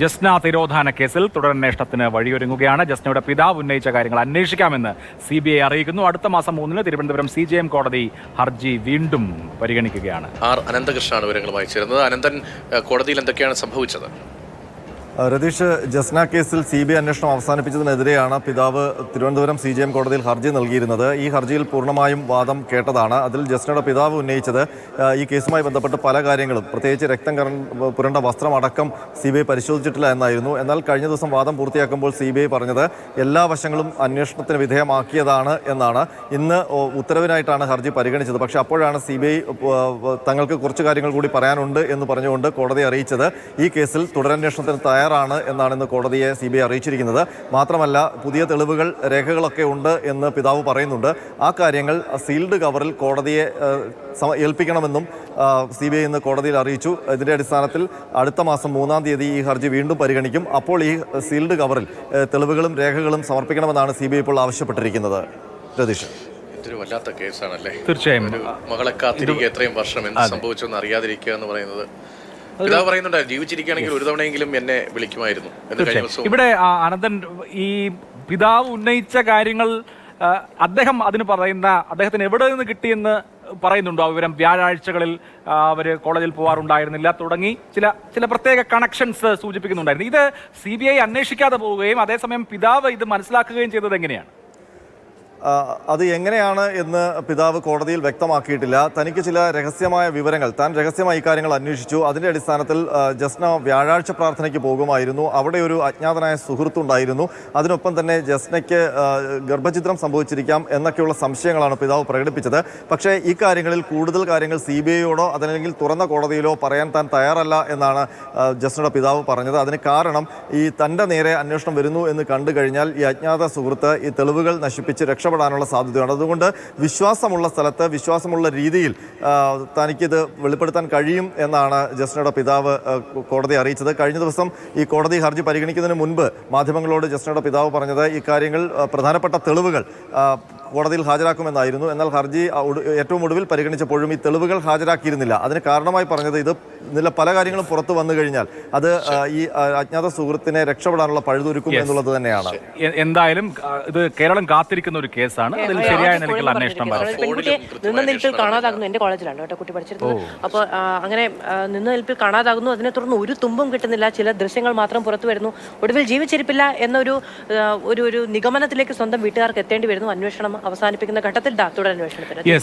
ജസ്ന തിരോധാന കേസിൽ തുടരന്വേഷണത്തിന് വഴിയൊരുങ്ങുകയാണ്. ജസ്നയുടെ പിതാവ് ഉന്നയിച്ച കാര്യങ്ങൾ അന്വേഷിക്കാമെന്ന് സി ബി ഐ അറിയിക്കുന്നു. അടുത്ത മാസം മൂന്നിന് തിരുവനന്തപുരം സി ജെ എം കോടതി ഹർജി വീണ്ടും പരിഗണിക്കുകയാണ്. ആർ അനന്തകൃഷ്ണനാണ് വിവരങ്ങളുമായി ചേരുന്നത്. അനന്തൻ കോടതിയിൽ എന്തൊക്കെയാണ് സംഭവിച്ചത്? രതീഷ് ജസ്ന കേസിൽ സി ബി ഐ അന്വേഷണം അവസാനിപ്പിച്ചതിനെതിരെയാണ് പിതാവ് തിരുവനന്തപുരം സി ജി എം കോടതിയിൽ ഹർജി നൽകിയിരുന്നത്. ഈ ഹർജിയിൽ പൂർണമായും വാദം കേട്ടതാണ്. അതിൽ ജസ്നയുടെ പിതാവ് ഉന്നയിച്ചത് ഈ കേസുമായി ബന്ധപ്പെട്ട് പല കാര്യങ്ങളും. പ്രത്യേകിച്ച് രക്തം പുരണ്ട വസ്ത്രമടക്കം സി ബി ഐ പരിശോധിച്ചിട്ടില്ല എന്നായിരുന്നു. എന്നാൽ കഴിഞ്ഞ ദിവസം വാദം പൂർത്തിയാക്കുമ്പോൾ സി ബി ഐ പറഞ്ഞത് എല്ലാ വശങ്ങളും അന്വേഷണത്തിന് വിധേയമാക്കിയതാണ് എന്നാണ്. ഇന്ന് ഉത്തരവിനായിട്ടാണ് ഹർജി പരിഗണിച്ചത്. പക്ഷേ അപ്പോഴാണ് സി ബി ഐ തങ്ങൾക്ക് കുറച്ച് കാര്യങ്ങൾ കൂടി പറയാനുണ്ട് എന്ന് പറഞ്ഞുകൊണ്ട് കോടതി അറിയിച്ചത്. ഈ കേസിൽ തുടരന്വേഷണത്തിന് തയ്യാറാണ് എന്നാണ് ഇന്ന് കോടതിയെ സി ബി ഐ അറിയിച്ചിരിക്കുന്നത്. മാത്രമല്ല പുതിയ തെളിവുകൾ രേഖകളൊക്കെ ഉണ്ട് എന്ന് പിതാവ് പറയുന്നുണ്ട്. ആ കാര്യങ്ങൾ സീൽഡ് കവറിൽ കോടതിയെ ഏൽപ്പിക്കണമെന്നും സി ബി ഐ ഇന്ന് കോടതിയിൽ അറിയിച്ചു. ഇതിന്റെ അടിസ്ഥാനത്തിൽ അടുത്ത മാസം മൂന്നാം തീയതി ഈ ഹർജി വീണ്ടും പരിഗണിക്കും. അപ്പോൾ ഈ സീൽഡ് കവറിൽ തെളിവുകളും രേഖകളും സമർപ്പിക്കണമെന്നാണ് സി ബി ഐ ഇപ്പോൾ ആവശ്യപ്പെട്ടിരിക്കുന്നത്. രതീഷ്. ഇതൊരു വല്ലാത്ത കേസാണല്ലേ? തീർച്ചയായും. മകളെ കാത്തിരിക്കുക എത്രയും വർഷം എന്ത് സംഭവിച്ചു എന്ന് അറിയാതിരിക്കുക എന്ന് പറയുന്നത് പറയുന്നുണ്ടായിരുന്നു ജീവിച്ചിരിക്കുകയാണെങ്കിൽ ഒരു തവണയെങ്കിലും എന്നെ വിളിക്കുമായിരുന്നു ഇവിടെ അനന്തൻ ഈ പിതാവ് ഉന്നയിച്ച കാര്യങ്ങൾ അദ്ദേഹം അതിന് പറയുന്ന അദ്ദേഹത്തിന് എവിടെ നിന്ന് കിട്ടിയെന്ന് പറയുന്നുണ്ടോ? ആ വിവരം വ്യാഴാഴ്ചകളിൽ അവർ കോളേജിൽ പോകാറുണ്ടായിരുന്നില്ല തുടങ്ങി ചില ചില പ്രത്യേക കണക്ഷൻസ് സൂചിപ്പിക്കുന്നുണ്ടായിരുന്നു. ഇത് സി ബി ഐ അന്വേഷിക്കാതെ പോവുകയും അതേസമയം പിതാവ് ഇത് മനസ്സിലാക്കുകയും ചെയ്തത് എങ്ങനെയാണ്? അത് എങ്ങനെയാണ് എന്ന് പിതാവ് കോടതിയിൽ വ്യക്തമാക്കിയിട്ടില്ല. തനിക്ക് ചില രഹസ്യമായ വിവരങ്ങൾ താൻ രഹസ്യമായി കാര്യങ്ങൾ അന്വേഷിച്ചു. അതിന്റെ അടിസ്ഥാനത്തിൽ ജസ്ന വ്യാഴാഴ്ച പ്രാർത്ഥനയ്ക്ക് പോകുമായിരുന്നു. അവിടെ ഒരു അജ്ഞാതനായ സുഹൃത്തുണ്ടായിരുന്നു അതിനൊപ്പം തന്നെ ജസ്നയ്ക്ക് ഗർഭചിത്രം സംഭവിച്ചിരിക്കാം എന്നൊക്കെയുള്ള സംശയങ്ങളാണ് പിതാവ് പ്രകടിപ്പിച്ചത്. പക്ഷേ ഈ കാര്യങ്ങളിൽ കൂടുതൽ കാര്യങ്ങൾ സി ബി ഐയോടോ അതല്ലെങ്കിൽ തുറന്ന കോടതിയിലോ പറയാൻ താൻ തയ്യാറല്ല എന്നാണ് ജസ്നയുടെ പിതാവ് പറഞ്ഞത്. അതിന് കാരണം ഈ തന്റെ നേരെ അന്വേഷണം വരുന്നു എന്ന് കണ്ടു കഴിഞ്ഞാൽ ഈ അജ്ഞാത സുഹൃത്ത് ഈ തെളിവുകൾ നശിപ്പിച്ച് രക്ഷപ്പെടാനുള്ള സാധ്യതയുണ്ട്. അതുകൊണ്ട് വിശ്വാസമുള്ള സ്ഥലത്ത് വിശ്വാസമുള്ള രീതിയിൽ തനിക്കിത് വെളിപ്പെടുത്താൻ കഴിയും എന്നാണ് ജസ്നയുടെ പിതാവ് കോടതി അറിയിച്ചത്. കഴിഞ്ഞ ദിവസം ഈ കോടതി ഹർജി പരിഗണിക്കുന്നതിന് മുൻപ് മാധ്യമങ്ങളോട് ജസ്നയുടെ പിതാവ് പറഞ്ഞത് ഇക്കാര്യങ്ങൾ പ്രധാനപ്പെട്ട തെളിവുകൾ കോടതിയിൽ ഹാജരാക്കുമെന്നായിരുന്നു. എന്നാൽ ഹർജി ഏറ്റവും ഒടുവിൽ പരിഗണിച്ചപ്പോഴും ഈ തെളിവുകൾ ഹാജരാക്കിയിരുന്നില്ല. അതിന് കാരണമായി പറഞ്ഞത് ഇത് നില പല കാര്യങ്ങളും പുറത്തു വന്നു കഴിഞ്ഞാൽ അത് ഈ അജ്ഞാത സുഹൃത്തിനെ രക്ഷപ്പെടാനുള്ള പഴുതൊരുക്കും എന്നുള്ളത് തന്നെയാണ്. എന്തായാലും ഇത് കേരളം കാത്തിരിക്കുന്ന ഒരു കേസാണ്. അതിൽ ശരിയായ നിലയ്ക്കുള്ള അന്വേഷണം നിന്ന് നിൽപ്പിൽ കാണാതാകുന്നു. എന്റെ കോളേജിലാണ് കേട്ടോ കുട്ടി പഠിച്ചിരുന്നത്. അപ്പോൾ അങ്ങനെ നിന്ന് നിൽപ്പിൽ കാണാതാകുന്നു. അതിനെ തുടർന്ന് ഒരു തുമ്പും കിട്ടുന്നില്ല. ചില ദൃശ്യങ്ങൾ മാത്രം പുറത്തു വരുന്നു. ഒടുവിൽ ജീവിച്ചിരിപ്പില്ല എന്നൊരു ഒരു ഒരു നിഗമനത്തിലേക്ക് സ്വന്തം വീട്ടുകാർക്ക് എത്തേണ്ടി വരുന്നു. അന്വേഷണം അവസാനിപ്പിക്കുന്ന ഘട്ടത്തിൽ തുടരന്വേഷണത്തിന്